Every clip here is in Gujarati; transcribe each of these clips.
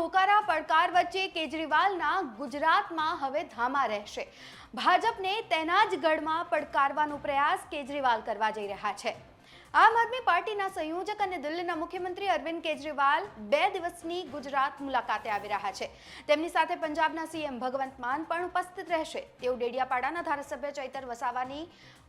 હોકારા પડકાર વચ્ચે કેજરીવાલના ગુજરાતમાં હવે ધામા રહેશે. ભાજપને તેના જ ગઢમાં પડકારવાનો પ્રયાસ કેજરીવાલ કરવા જઈ રહ્યા છે. આમ આદમી પાર્ટીના સંયોજક અને દિલ્હીના મુખ્યમંત્રી અરવિંદ કેજરીવાલ બે દિવસની ગુજરાત મુલાકાતે આવી રહ્યા છે. તેમની સાથે પંજાબના સીએમ ભગવંત માન પણ ઉપસ્થિત રહેશે. તેઓ ડેડિયાપાડાના ધારાસભ્ય ચૈતર વસાવાની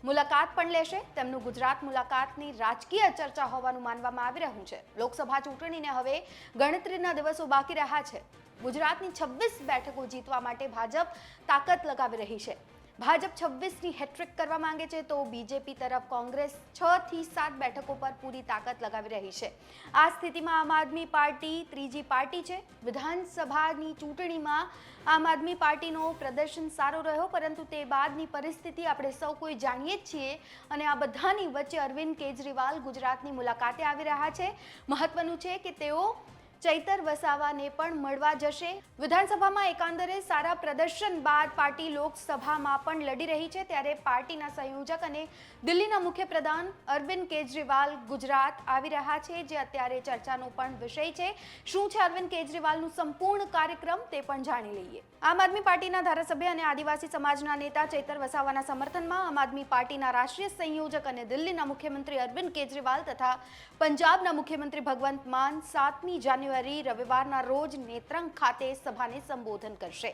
મુલાકાત પણ લેશે. તેમનું ગુજરાત મુલાકાતની રાજકીય ચર્ચા હોવાનું માનવામાં આવી રહ્યું છે. લોકસભા ચૂંટણીને હવે ગણતરીના દિવસો બાકી રહ્યા છે. ગુજરાતની છવ્વીસ બેઠકો જીતવા માટે ભાજપ તાકાત લગાવી રહી છે. ભાજપ છવ્વીસની હેટ્રિક કરવા માંગે છે તો બીજેપી તરફ કોંગ્રેસ છ થી સાત બેઠકો પર પૂરી તાકાત લગાવી રહી છે. આ સ્થિતિમાં આમ આદમી પાર્ટી ત્રીજી પાર્ટી છે. વિધાનસભાની ચૂંટણીમાં આમ આદમી પાર્ટીનો પ્રદર્શન સારો રહ્યો, પરંતુ તે બાદની પરિસ્થિતિ આપણે સૌ કોઈ જાણીએ જ છીએ અને આ બધાની વચ્ચે અરવિંદ કેજરીવાલ ગુજરાતની મુલાકાતે આવી રહ્યા છે. મહત્વનું છે કે તેઓ ચૈતર વસાવાને પણ મળવા જશે. વિધાનસભામાં એકાંદરે સારા પ્રદર્શન બાદ પાર્ટી લોકસભામાં પણ લડી રહી છે. ત્યારે પાર્ટીના સંયોજક અને દિલ્હીના મુખ્યપ્રધાન અરવિંદ કેજરીવાલ ગુજરાત આવી રહ્યા છે, જે અત્યારે ચર્ચાનો પણ વિષય છે. શું છે અરવિંદ કેજરીવાલનું સંપૂર્ણ કાર્યક્રમ તે પણ જાણી લઈએ. આમ આદમી પાર્ટીના ધારાસભ્ય અને આદિવાસી સમાજના નેતા ચૈતર વસાવાના સમર્થનમાં આમ આદમી પાર્ટીના રાષ્ટ્રીય સંયોજક અને દિલ્હીના મુખ્યમંત્રી અરવિંદ કેજરીવાલ તથા પંજાબના મુખ્યમંત્રી ભગવંત માન સાતમી જાન્યુઆરી રવિવારના રોજ નેત્રંગ ખાતે સભાને સંબોધન કરશે.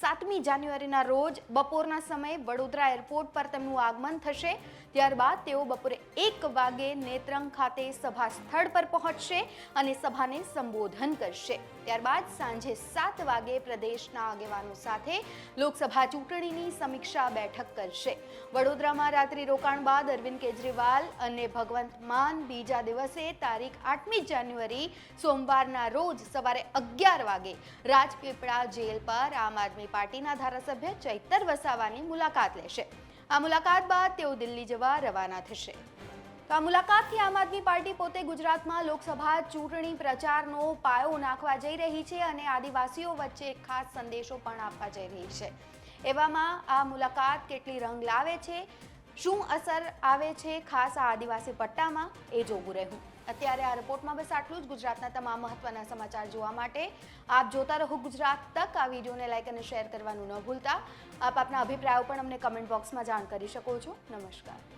સાતમી જાન્યુઆરીના રોજ બપોરના સમયે વડોદરા એરપોર્ટ પર તેમનું આગમન થશે. ત્યારબાદ તેઓ બપોરે એક વાગે નેત્રંગ ખાતે સભા સ્થળ પર પહોંચશે અને સભાને સંબોધન કરશે. ત્યારબાદ સાંજે સાત વાગે પ્રદેશના આગેવાનો સાથે લોકસભા ચૂંટણીની સમીક્ષા બેઠક કરશે. વડોદરામાં રાત્રિ રોકાણ બાદ અરવિંદ કેજરીવાલ અને ભગવંત માન બીજા દિવસે તારીખ આઠમી જાન્યુઆરી સોમવારના રોજ સવારે અગિયાર વાગે રાજપીપળા જેલ પર આમ આદમી પાર્ટીના ધારાસભ્ય ચૈતર વસાવાની મુલાકાત લેશે. આ મુલાકાત બાદ તેઓ દિલ્હી જવા રવાના થશે. તો આ મુલાકાતથી આમ આદમી પાર્ટી પોતે ગુજરાતમાં લોકસભા ચૂંટણી પ્રચારનો પાયો નાખવા જઈ રહી છે અને આદિવાસીઓ વચ્ચે એક ખાસ સંદેશો પણ આપવા જઈ રહી છે. એવામાં આ મુલાકાત કેટલી રંગ લાવે છે? શું અસર આવે છે ખાસ આ આદિવાસી પટ્ટામાં? એ જોવું રહ્યું. અત્યારે આ રિપોર્ટમાં બસ આટલું જ. ગુજરાતના તમામ મહત્વના સમાચાર જોવા માટે આપ જોતા રહો ગુજરાત તક. આ વિડીયોને લાઈક અને શેર કરવાનું ન ભૂલતા. આપ આપના અભિપ્રાયો પણ અમને કમેન્ટ બોક્સમાં જાણ કરી શકો છો. નમસ્કાર.